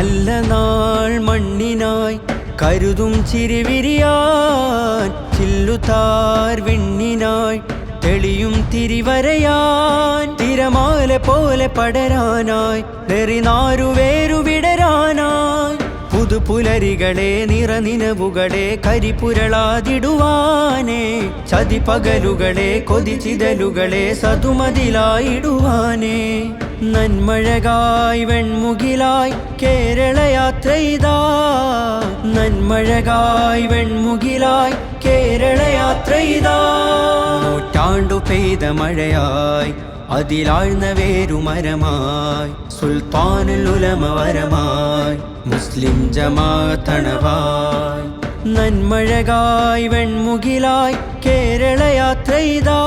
നല്ല നാൾ മണ്ണിനായി കരുതും ചിരിവിരിയാൻ ചില്ലുതാർ വെണ്ണിനായി തെളിയും തിരിവരയാൻ തിരമാല പോലെ പടരാനായി നെറിനാരു വേരു വിടരാനായി പുതുപുലരികളെ നിറനിനവുകളെ കരിപുരളാതിടുവാനേ ചതിപകലുകളെ കൊതിച്ചിതലുകളെ സതുമതിലായിടുവാനേ നന്മഴകായി വെൺമുകിലായി കേരള യാത്രയിതാ നന്മഴകായ് വെൺമുകിലായി കേരള യാത്രയിതാ നൂറ്റാണ്ടു പെയ്ത മഴയായി അതിലാഴ്ന്ന വേരുമരമായി സുൽത്താനുൽ ഉലമ വരമായി. മുസ്ലിം ജമാതണവായി നന്മഴകായി വെൺമുകിലായി കേരള യാത്രയിതാ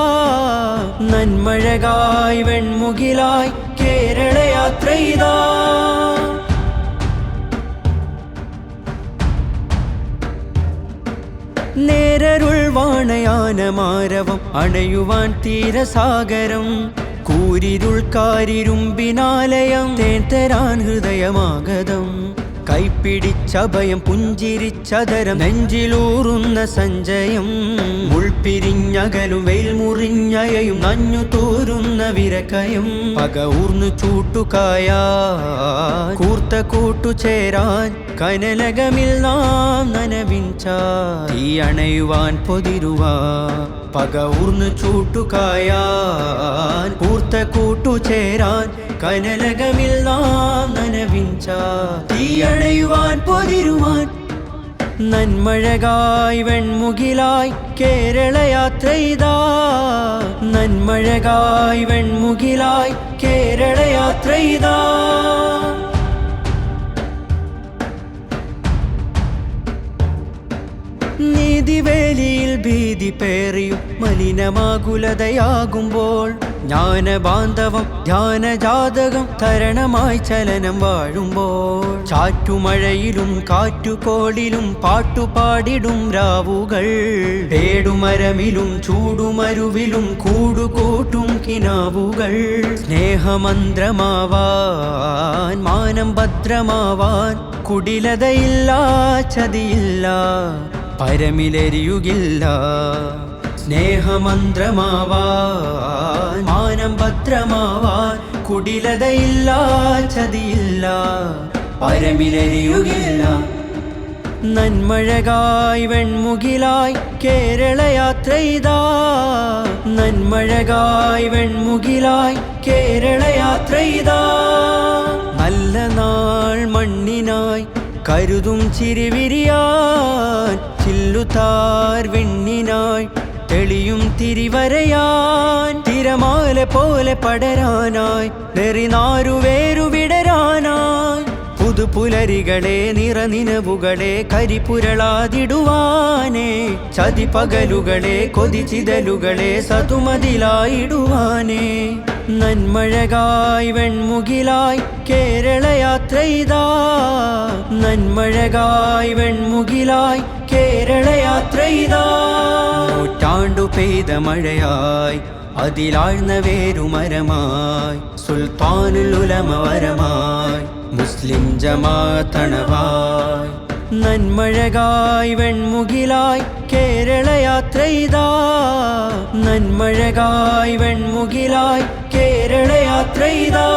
നന്മഴകായ് വെൺമുകിലായി കേരള യാത്രയിതാ നേരരുൾ വാണയാനമാരവം അണയുവാൻ തീരസാഗരം. കൂരിരുൾ കാരിരുമ്പിനാലയം തേൻ ഹൃദയമാഗതം. കൈപ്പിടിച്ചഭയം പുഞ്ചിരിച്ചതരം നെഞ്ചിലൂറുന്ന സഞ്ചയം ഉൾപിരിഞ്ഞകലും വെയിൽ മുറിഞ്ഞയയും നഞ്ഞു തോരുന്ന വിരക്കയും പക ഊർന്നു ചൂട്ടുകായ കൂർത്ത കൂട്ടുചേരാൻ കനലകമിൽ നാം നനവിഞ്ച തീ അണയുവാൻ പൊതിരുവാ പക ഊർന്നു ചൂട്ടുകായാൻ കൂർത്ത കൂട്ടുചേരാൻ കനലകമിൽ നാം നനവിഞ്ച തീ അണയുവാൻ പൊതിരുവാൻ നന്മഴകായി വെൺമുകിലായി കേരള യാത്രയിതാ നന്മഴകായി വെൺമുകിലായി കേരള യാത്രയിതാ ഭീതി പേറിയും മലിനമാകുലതയാകുമ്പോൾ ജ്ഞാനബാന്ധവം ധ്യാനജാതകം തരണമായി ചലനം വാഴുമ്പോൾ ചാറ്റുമഴയിലും കാറ്റുകോളിലും പാട്ടുപാടിടും രാവുകൾ. പേടുമരമിലും ചൂടുമരുവിലും കൂടുകൂട്ടും കിനാവുകൾ. സ്നേഹമന്ത്രമാവാൻ മാനം ഭദ്രമാവാൻ കുടിലതയില്ല ചതിയില്ല പരമിലെരിയുകില്ല. സ്നേഹമന്ത്രമാവാൻ മാനം ഭദ്രമാവാൻ കുടിലതയില്ല ചതിയില്ല. പരമിലെരിയുകില്ല. നന്മഴകായി വെൺമുകിലായി കേരള യാത്രയിതാ നന്മഴകായി വെൺമുകിലായി കേരള യാത്രയിതാ നല്ല നാൾ മണ്ണിനായി കരുതും ചിരിവിരിയാൻ ചില്ലുതാർ വെണ്ണിനായി തെളിയും തിരിവരയാൻ തിരമാല പോലെ പടരാനായി നെറിനാരു വേരു വിടരാനായി പുതുപുലരികളെ നിറനിനവുകളെ കരിപുരളാതിടുവാനേ ചതിപകലുകളെ കൊതിച്ചിതലുകളെ സതുമതിലായിടുവാനേ നന്മഴകായി വെൺമുകിലായി കേരള യാത്രയിതാ നന്മഴകായി വെൺമുകിലായി കേരള യാത്രയിതാ നൂറ്റാണ്ടു പെയ്ത മഴയായി അതിലാഴ്ന്ന വേരുമരമായി. സുൽത്താനുൽ ഉലമ വരമായി. മുസ്ലിം ജമാതണവായി നന്മഴകായി വെൺമുകിലായി കേരള നന്മഴകായ് വെൺമുകിലായി കേരള യാത്രയിതാ